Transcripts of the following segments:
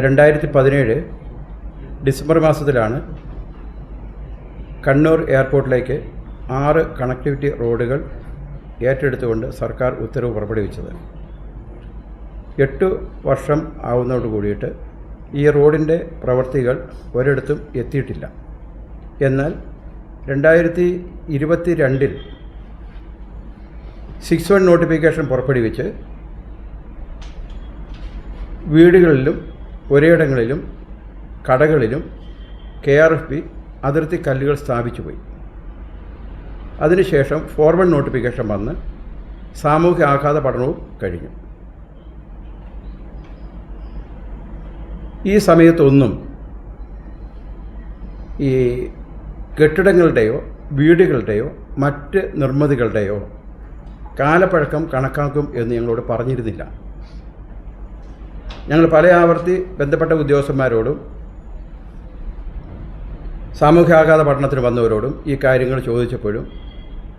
രണ്ടായിരത്തി പതിനേഴ് ഡിസംബർ മാസത്തിലാണ് കണ്ണൂർ എയർപോർട്ടിലേക്ക് ആറ് കണക്ടിവിറ്റി റോഡുകൾ ഏറ്റെടുത്തുകൊണ്ട് സർക്കാർ ഉത്തരവ് പുറപ്പെടുവിച്ചത്. എട്ട് വർഷം ആവുന്നതോട് കൂടിയിട്ട് ഈ റോഡിന്റെ പ്രവൃത്തികൾ ഒരിടത്തും എത്തിയിട്ടില്ല. എന്നാൽ രണ്ടായിരത്തി ഇരുപത്തി രണ്ടിൽ സിക്സ് വൺ നോട്ടിഫിക്കേഷൻ പുറപ്പെടുവിച്ച് വീടുകളിലും പുരയിടങ്ങളിലും കടകളിലും കെ ആർ എഫ് പി അതിർത്തി കല്ലുകൾ സ്ഥാപിച്ചു പോയി. അതിനുശേഷം ഫോർവേഡ് നോട്ടിഫിക്കേഷൻ വന്ന് സാമൂഹ്യ ആഘാത പഠനവും കഴിഞ്ഞു. ഈ സമയത്തൊന്നും ഈ കെട്ടിടങ്ങളുടെയോ വീടുകളുടെയോ മറ്റ് നിർമ്മിതികളുടെയോ കാലപ്പഴക്കം കണക്കാക്കും എന്ന് ഞങ്ങളോട് പറഞ്ഞിരുന്നില്ല. ഞങ്ങൾ പല ആവർത്തി ബന്ധപ്പെട്ട ഉദ്യോഗസ്ഥന്മാരോടും സാമൂഹ്യാഘാത പഠനത്തിന് വന്നവരോടും ഈ കാര്യങ്ങൾ ചോദിച്ചപ്പോഴും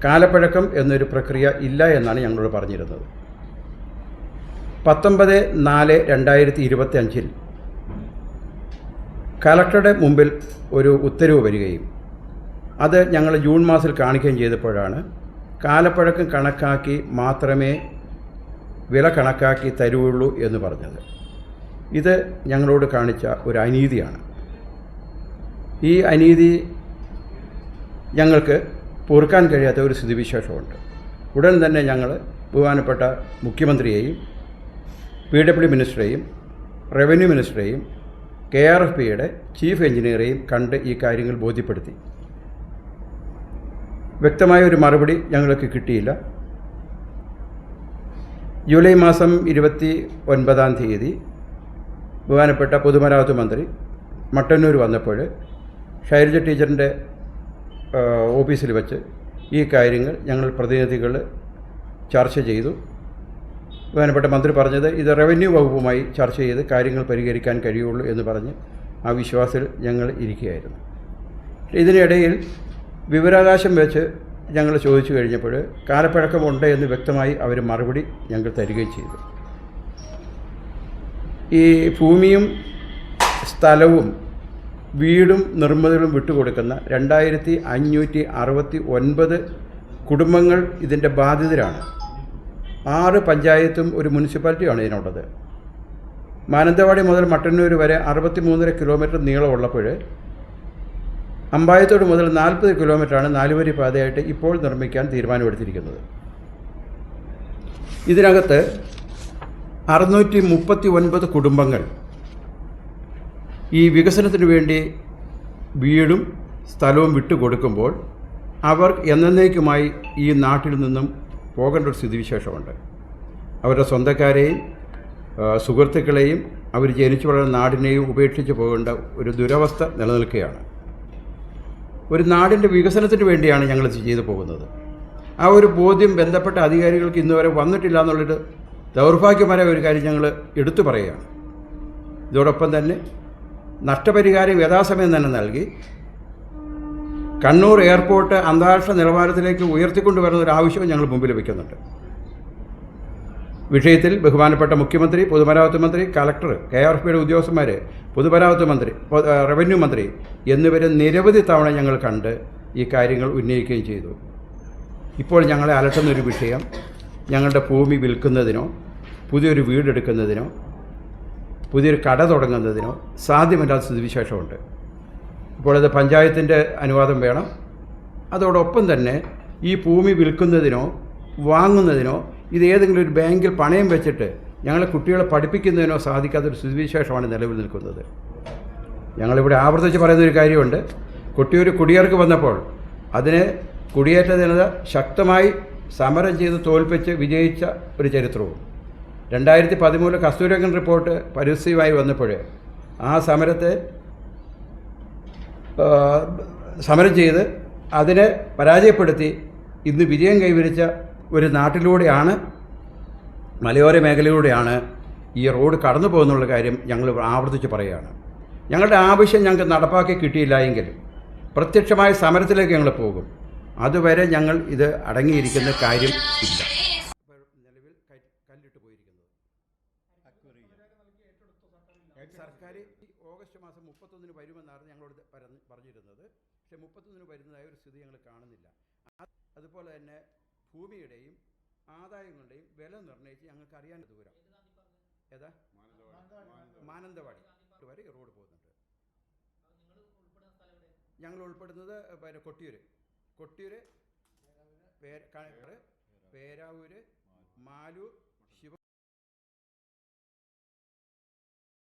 കാലപ്പഴക്കം എന്നൊരു പ്രക്രിയ ഇല്ല എന്നാണ് ഞങ്ങളോട് പറഞ്ഞിരുന്നത്. പത്തൊമ്പത് നാല് രണ്ടായിരത്തി ഇരുപത്തി അഞ്ചിൽ കലക്ടറുടെ മുമ്പിൽ ഒരു ഉത്തരവ് വരികയും അത് ഞങ്ങൾ ജൂൺ മാസിൽ കാണിക്കുകയും ചെയ്തപ്പോഴാണ് കാലപ്പഴക്കം കണക്കാക്കി മാത്രമേ വില കണക്കാക്കി തരുള്ളൂ എന്ന് പറഞ്ഞത്. ഇത് ഞങ്ങളോട് കാണിച്ച ഒരു അനീതിയാണ്. ഈ അനീതി ഞങ്ങൾക്ക് പൊറുക്കാൻ കഴിയാത്ത ഒരു സ്ഥിതിവിശേഷമുണ്ട്. ഉടൻ തന്നെ ഞങ്ങൾ ബഹുമാനപ്പെട്ട മുഖ്യമന്ത്രിയെയും പി ഡബ്ല്യു മിനിസ്റ്ററെയും റവന്യൂ മിനിസ്റ്ററെയും കെ ആർ എഫ് പിയുടെ ചീഫ് എഞ്ചിനീയറെയും കണ്ട് ഈ കാര്യങ്ങൾ ബോധ്യപ്പെടുത്തി. വ്യക്തമായ ഒരു മറുപടി ഞങ്ങൾക്ക് കിട്ടിയില്ല. ജൂലൈ മാസം ഇരുപത്തി ഒൻപതാം തീയതി ബഹുമാനപ്പെട്ട പൊതുമരാമത്ത് മന്ത്രി മട്ടന്നൂർ വന്നപ്പോൾ ഷൈലജ ടീച്ചറിന്റെ ഓഫീസിൽ വെച്ച് ഈ കാര്യങ്ങൾ ഞങ്ങൾ പ്രതിനിധികൾ ചർച്ച ചെയ്തു. ബഹുമാനപ്പെട്ട മന്ത്രി പറഞ്ഞത് ഇത് റവന്യൂ വകുപ്പുമായി ചർച്ച ചെയ്ത് കാര്യങ്ങൾ പരിഹരിക്കാൻ കഴിയുള്ളൂ എന്ന് പറഞ്ഞ് ആ വിശ്വാസത്തിൽ ഞങ്ങൾ ഇരിക്കുകയായിരുന്നു. ഇതിനിടയിൽ വിവരാകാശം വെച്ച് ഞങ്ങൾ ചോദിച്ചു കഴിഞ്ഞപ്പോൾ കാലപ്പഴക്കമുണ്ട് എന്ന് വ്യക്തമായി അവർ മറുപടി ഞങ്ങൾ തരികയും ചെയ്തു. ഈ ഭൂമിയും സ്ഥലവും വീടും നിർമ്മിതികളും വിട്ടുകൊടുക്കുന്ന രണ്ടായിരത്തി അഞ്ഞൂറ്റി അറുപത്തി ഒൻപത് കുടുംബങ്ങൾ ഇതിന്റെ ബാധിതരാണ്. ആറ് പഞ്ചായത്തും ഒരു മുനിസിപ്പാലിറ്റിയാണ് ഇതിനുള്ളത്. മാനന്തവാടി മുതൽ മട്ടന്നൂർ വരെ അറുപത്തി മൂന്നര കിലോമീറ്റർ നീളമുള്ളപ്പോൾ അമ്പായത്തോട് മുതൽ നാൽപ്പത് കിലോമീറ്ററാണ് നാലുവരി പാതയായിട്ട് ഇപ്പോൾ നിർമ്മിക്കാൻ തീരുമാനമെടുത്തിരിക്കുന്നത്. ഇതിനകത്ത് അറുന്നൂറ്റി മുപ്പത്തി ഒൻപത് കുടുംബങ്ങൾ ഈ വികസനത്തിന് വേണ്ടി വീടും സ്ഥലവും വിട്ടുകൊടുക്കുമ്പോൾ അവർ എന്നേക്കുമായി ഈ നാട്ടിൽ നിന്നും പോകേണ്ട ഒരു സ്ഥിതിവിശേഷമുണ്ട്. അവരുടെ സ്വന്തക്കാരെയും സുഹൃത്തുക്കളെയും അവർ ജനിച്ചു വളർന്ന നാടിനെയും ഉപേക്ഷിച്ച് പോകേണ്ട ഒരു ദുരവസ്ഥ നിലനിൽക്കുകയാണ്. ഒരു നാടിന്റെ വികസനത്തിന് വേണ്ടിയാണ് ഞങ്ങൾ ചെയ്തു പോകുന്നത്. ആ ഒരു ബോധ്യം ബന്ധപ്പെട്ട അധികാരികൾക്ക് ഇന്നുവരെ വന്നിട്ടില്ല എന്നുള്ളൊരു ദൗർഭാഗ്യപരമായ ഒരു കാര്യം ഞങ്ങൾ എടുത്തു പറയുകയാണ്. ഇതോടൊപ്പം തന്നെ നഷ്ടപരിഹാരം യഥാസമയം തന്നെ നൽകി. കണ്ണൂർ എയർപോർട്ട് അന്താരാഷ്ട്ര നിലവാരത്തിലേക്ക് ഉയർത്തിക്കൊണ്ടുവരുന്ന ഒരു ആവശ്യവും ഞങ്ങൾ മുമ്പിൽ വയ്ക്കുന്നുണ്ട്. വിഷയത്തിൽ ബഹുമാനപ്പെട്ട മുഖ്യമന്ത്രി പൊതുമരാമത്ത് മന്ത്രി കലക്ടർ കെ ആർ പിയുടെ ഉദ്യോഗസ്ഥന്മാർ പൊതുമരാമത്ത് മന്ത്രി റവന്യൂ മന്ത്രി എന്നിവരെ നിരവധി തവണ ഞങ്ങൾ കണ്ട് ഈ കാര്യങ്ങൾ ഉന്നയിക്കുകയും ചെയ്തു. ഇപ്പോൾ ഞങ്ങളെ അലട്ടുന്ന ഒരു വിഷയം ഞങ്ങളുടെ ഭൂമി വിൽക്കുന്നതിനോ പുതിയൊരു വീടെടുക്കുന്നതിനോ പുതിയൊരു കട തുടങ്ങുന്നതിനോ സാധ്യമല്ലാത്ത സ്ഥിതിവിശേഷമുണ്ട്. ഇപ്പോൾ അത് പഞ്ചായത്തിന്റെ അനുവാദം വേണം. അതോടൊപ്പം തന്നെ ഈ ഭൂമി വിൽക്കുന്നതിനോ വാങ്ങുന്നതിനോ ഇത് ഏതെങ്കിലും ഒരു ബാങ്കിൽ പണയം വെച്ചിട്ട് ഞങ്ങളെ കുട്ടികളെ പഠിപ്പിക്കുന്നതിനോ സാധിക്കാത്തൊരു സ്ഥിതിവിശേഷമാണ് നിലവിൽ നിൽക്കുന്നത്. ഞങ്ങളിവിടെ ആവർത്തിച്ച് പറയുന്നൊരു കാര്യമുണ്ട്. കൊട്ടിയൂർ കുടിയേർക്ക് വന്നപ്പോൾ അതിനെ കുടിയേറ്റ ജനത ശക്തമായി സമരം ചെയ്ത് തോൽപ്പിച്ച് വിജയിച്ച ഒരു ചരിത്രവും. രണ്ടായിരത്തി പതിമൂന്നിൽ കസ്തൂരംഗൻ റിപ്പോർട്ട് പരസ്യമായി വന്നപ്പോൾ ആ സമരത്തെ സമരം ചെയ്ത് അതിനെ പരാജയപ്പെടുത്തി ഇന്ന് വിജയം കൈവരിച്ച ഒരു നാട്ടിലൂടെയാണ് മലയോര മേഖലയിലൂടെയാണ് ഈ റോഡ് കടന്നു പോകുന്നുള്ള കാര്യം ഞങ്ങൾ ആവർത്തിച്ച് പറയുകയാണ്. ഞങ്ങളുടെ ആവശ്യം ഞങ്ങൾക്ക് നടപ്പാക്കി കിട്ടിയില്ല എങ്കിൽ പ്രത്യക്ഷമായ സമരത്തിലേക്ക് ഞങ്ങൾ പോകും. അതുവരെ ഞങ്ങൾ ഇത് അടങ്ങിയിരിക്കുന്ന കാര്യം ഇല്ല. നിലവിൽ കല്ലിട്ട് പോയിരിക്കുന്നത് സർക്കാർ ഓഗസ്റ്റ് മാസം മുപ്പത്തൊന്നിന് വരുമെന്നാണ് ഞങ്ങളോട് പറഞ്ഞിരുന്നത്. പക്ഷേ മുപ്പത്തൊന്നിന് വരുന്നതായ ഒരു സ്ഥിതി ഞങ്ങൾ കാണുന്നില്ല. അതുപോലെ തന്നെ ഭൂമിയുടെയും ആദായങ്ങളുടെയും വില നിർണയിച്ച് ഞങ്ങൾക്ക് അറിയാൻ ദൂരം. ഏത്? മാനന്തവാടി. വരെ റോഡ് പോകുന്നുണ്ട്. ഞങ്ങൾ ഉൾപ്പെടുന്നത് പിന്നെ കൊട്ടിയൂർ കണക്കറ് പേരാവൂര്. മാലൂർ